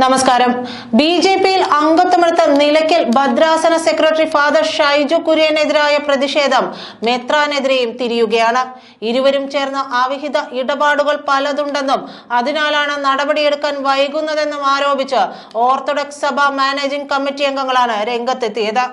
നമസ്കാരം. B J പിയിൽ അംഗത്വമെടുത്ത നിലയ്ക്കൽ ഭദ്രാസന സെക്രട്ടറി ഫാദർ ഷൈജു കുര്യനെതിരായ പ്രതിഷേധം മെത്രാനെതിരെയും തിരിയുകയാണ്. ഇരുവരും ചേർന്ന അവിഹിത ഇടപാടുകൾ പലതുണ്ടെന്നും അതിനാലാണ് നടപടിയെടുക്കാൻ വൈകുന്നതെന്നും ആരോപിച്ച് ഓർത്തഡോക്സ് സഭ മാനേജിംഗ് കമ്മിറ്റി അംഗങ്ങളാണ് രംഗത്തെത്തിയത്.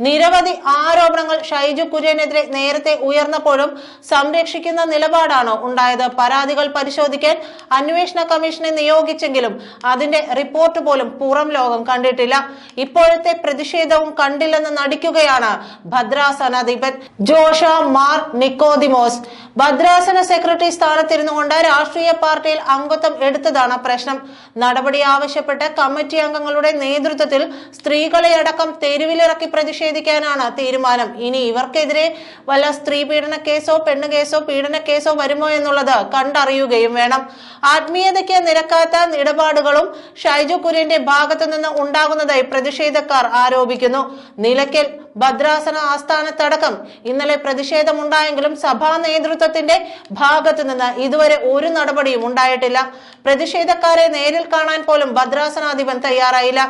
നിരവധി ആരോപണങ്ങൾ ഷൈജു കുര്യനെതിരെ നേരത്തെ ഉയർന്നപ്പോഴും സംരക്ഷിക്കുന്ന നിലപാടാണോ ഉണ്ടായത്? പരാതികൾ പരിശോധിക്കാൻ അന്വേഷണ കമ്മീഷനെ നിയോഗിച്ചെങ്കിലും അതിന്റെ റിപ്പോർട്ട് പോലും പുറം ലോകം കണ്ടിട്ടില്ല. ഇപ്പോഴത്തെ പ്രതിഷേധവും കണ്ടില്ലെന്ന് നടിക്കുകയാണ് ഭദ്രാസനാധിപൻ ജോഷ മാർ നിക്കോദിമോസ്. ഭദ്രാസന സെക്രട്ടറി സ്ഥാനത്തിരുന്നു കൊണ്ട് രാഷ്ട്രീയ പാർട്ടിയിൽ അംഗത്വം എടുത്തതാണ് പ്രശ്നം. നടപടി ആവശ്യപ്പെട്ട് കമ്മിറ്റി അംഗങ്ങളുടെ നേതൃത്വത്തിൽ സ്ത്രീകളെ അടക്കം തെരുവിലിറക്കി പ്രതിഷേധിക്കാനാണ് തീരുമാനം. ഇനി ഇവർക്കെതിരെ വല്ല സ്ത്രീ പീഡന കേസോ പെണ്ണു കേസോ പീഡന കേസോ വരുമോ എന്നുള്ളത് കണ്ടറിയുകയും വേണം. ആത്മീയതയ്ക്ക് നിരക്കാത്ത ഇടപാടുകളും ഷൈജു കുര്യന്റെ ഭാഗത്തു നിന്ന് ഉണ്ടാകുന്നതായി പ്രതിഷേധക്കാർ ആരോപിക്കുന്നു. നിലയ്ക്കൽ ഭദ്രാസന ആസ്ഥാനത്തടക്കം. ഇന്നലെ പ്രതിഷേധമുണ്ടായെങ്കിലും സഭാ നേതൃത്വത്തിന്റെ ഭാഗത്തു നിന്ന് ഇതുവരെ ഒരു നടപടിയും ഉണ്ടായിട്ടില്ല. പ്രതിഷേധക്കാരെ നേരിൽ കാണാൻ പോലും ഭദ്രാസനാധിപൻ തയ്യാറായില്ല.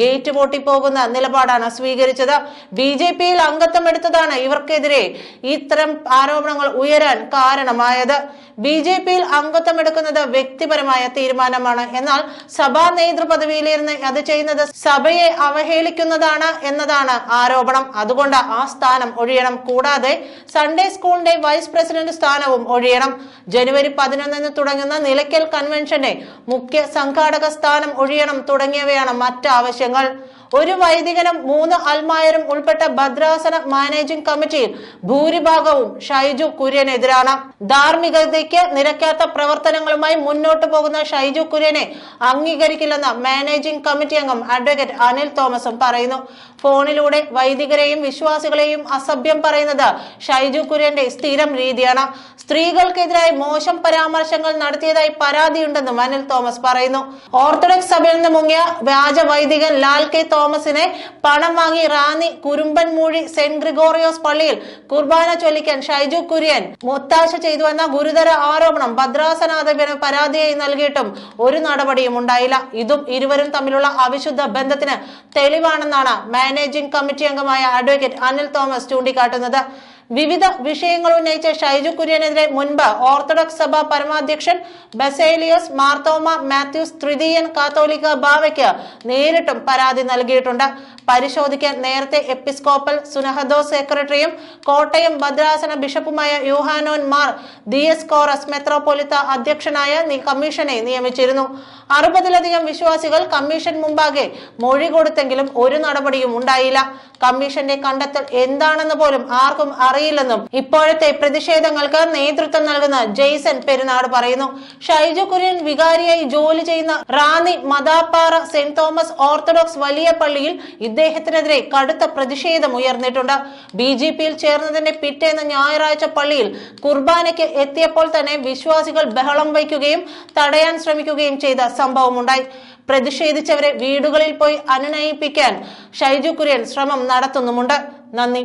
ഗേറ്റ് പൊട്ടിപ്പോകുന്ന നിലപാടാണ് സ്വീകരിച്ചത്. ബി ജെ പിയിൽ അംഗത്വം എടുത്തതാണ് ഇവർക്കെതിരെ ഇത്തരം ആരോപണങ്ങൾ ഉയരാൻ കാരണമായത്. ബി ജെ പിയിൽ അംഗത്വം എടുക്കുന്നത് വ്യക്തിപരമായ തീരുമാനമാണ്. എന്നാൽ സഭാ നേതൃപദവിയിലിരുന്ന് അത് ചെയ്യുന്നത് സഭയെ അവഹേളിക്കുന്നതാണ് എന്നതാണ് ആരോപണം. അതുകൊണ്ട് ആ സ്ഥാനം ഒഴിയണം. കൂടാതെ സൺഡേ സ്കൂളിന്റെ വൈസ് പ്രസിഡന്റ് സ്ഥാനവും ഒഴിയണം. ജനുവരി പതിനൊന്നിന് തുടങ്ങുന്ന നിലയ്ക്കൽ കൺവെൻഷന്റെ മുഖ്യ സംഘാടക സ്ഥാനം ഒഴിയണം തുടങ്ങിയവയാണ് മറ്റ് ആവശ്യങ്ങൾ. ഒരു വൈദികനും മൂന്ന് അൽമായരും ഉൾപ്പെട്ട ഭദ്രാസന മാനേജിംഗ് കമ്മിറ്റിയിൽ ഭൂരിഭാഗവും ഷൈജു കുര്യനെതിരാണ്. ധാർമ്മികതയ്ക്ക് നിരക്കാത്ത പ്രവർത്തനങ്ങളുമായി മുന്നോട്ടു പോകുന്ന ഷൈജു കുര്യനെ അംഗീകരിക്കില്ലെന്ന് മാനേജിംഗ് കമ്മിറ്റി അംഗം അഡ്വക്കേറ്റ് അനിൽ തോമസും പറയുന്നു. ഫോണിലൂടെ വൈദികരെയും വിശ്വാസികളെയും അസഭ്യം പറയുന്നത് ഷൈജു കുര്യന്റെ സ്ഥിരം രീതിയാണ്. സ്ത്രീകൾക്കെതിരായി മോശം പരാമർശങ്ങൾ നടത്തിയതായി പരാതിയുണ്ടെന്നും അനിൽ തോമസ് പറയുന്നു. ഓർത്തഡോക്സ് സഭയിൽ നിന്ന് മുങ്ങിയ വ്യാജ വൈദികൻ ലാൽ കെ തോമസിനെ പണം വാങ്ങി റാന്നി കുരുമ്പൻമൂഴി സെന്റ് ഗ്രിഗോറിയോസ് പള്ളിയിൽ കുർബാന ചൊല്ലിക്കാൻ ഷൈജു കുര്യൻ ഒത്താശ ചെയ്തുവെന്ന ഗുരുതര ആരോപണം ഭദ്രാസനാധിപന് പരാതിയായി നൽകിയിട്ടും ഒരു നടപടിയും ഉണ്ടായില്ല. ഇതും ഇരുവരും തമ്മിലുള്ള അവിശുദ്ധ ബന്ധത്തിന് തെളിവാണെന്നാണ് മാനേജിംഗ് കമ്മിറ്റി അംഗമായ അഡ്വക്കേറ്റ് അനിൽ തോമസ് ചൂണ്ടിക്കാട്ടുന്നത്. വിവിധ വിഷയങ്ങൾ ഉന്നയിച്ച ഷൈജു കുര്യനെതിരെ മുൻപ് ഓർത്തഡോക്സ് സഭ പരമാധ്യക്ഷൻ ബസേലിയോസ് മാർത്തോമ മാത്യൂസ് തൃതീയൻ കാത്തോലിക്ക ബാവയ്ക്ക് നേരിട്ടും പരാതി നൽകിയിട്ടുണ്ട്. പരിശോധിക്കാൻ നേരത്തെ എപ്പിസ്കോപ്പൽ സുനഹദോ സെക്രട്ടറിയും കോട്ടയം ഭദ്രാസന ബിഷപ്പുമായ യൂഹാനോൻ മാർ ദിയസ് കോറസ് മെത്രോപൊലിത്ത അധ്യക്ഷനായ കമ്മീഷനെ നിയമിച്ചിരുന്നു. അറുപതിലധികം വിശ്വാസികൾ കമ്മീഷൻ മുമ്പാകെ മൊഴി കൊടുത്തെങ്കിലും ഒരു നടപടിയും ഉണ്ടായില്ല. കമ്മീഷന്റെ കണ്ടെത്തൽ എന്താണെന്ന് പോലും ആർക്കും അറിയില്ലെന്നും ഇപ്പോഴത്തെ പ്രതിഷേധങ്ങൾക്ക് നേതൃത്വം നൽകുന്ന ജെയ്സൺ പെരുന്നാട് പറയുന്നു. ഷൈജു കുര്യൻ വികാരിയായി ജോലി ചെയ്യുന്ന Ranni Madappara saint Thomas orthodox വലിയ പള്ളിയിൽ ഇദ്ദേഹത്തിനെതിരെ കടുത്ത പ്രതിഷേധം ഉയർന്നിട്ടുണ്ട്. ബി ജെ പിയിൽ ചേർന്നതിന്റെ പിറ്റേന്ന് ഞായറാഴ്ച പള്ളിയിൽ കുർബാനയ്ക്ക് എത്തിയപ്പോൾ തന്നെ വിശ്വാസികൾ ബഹളം വയ്ക്കുകയും തടയാൻ ശ്രമിക്കുകയും ചെയ്ത സംഭവമുണ്ടായി. പ്രതിഷേധിച്ചവരെ വീടുകളിൽ പോയി അനുനയിപ്പിക്കാൻ ഷൈജു കുര്യൻ ശ്രമം നടത്തുന്നുമുണ്ട്. നന്ദി.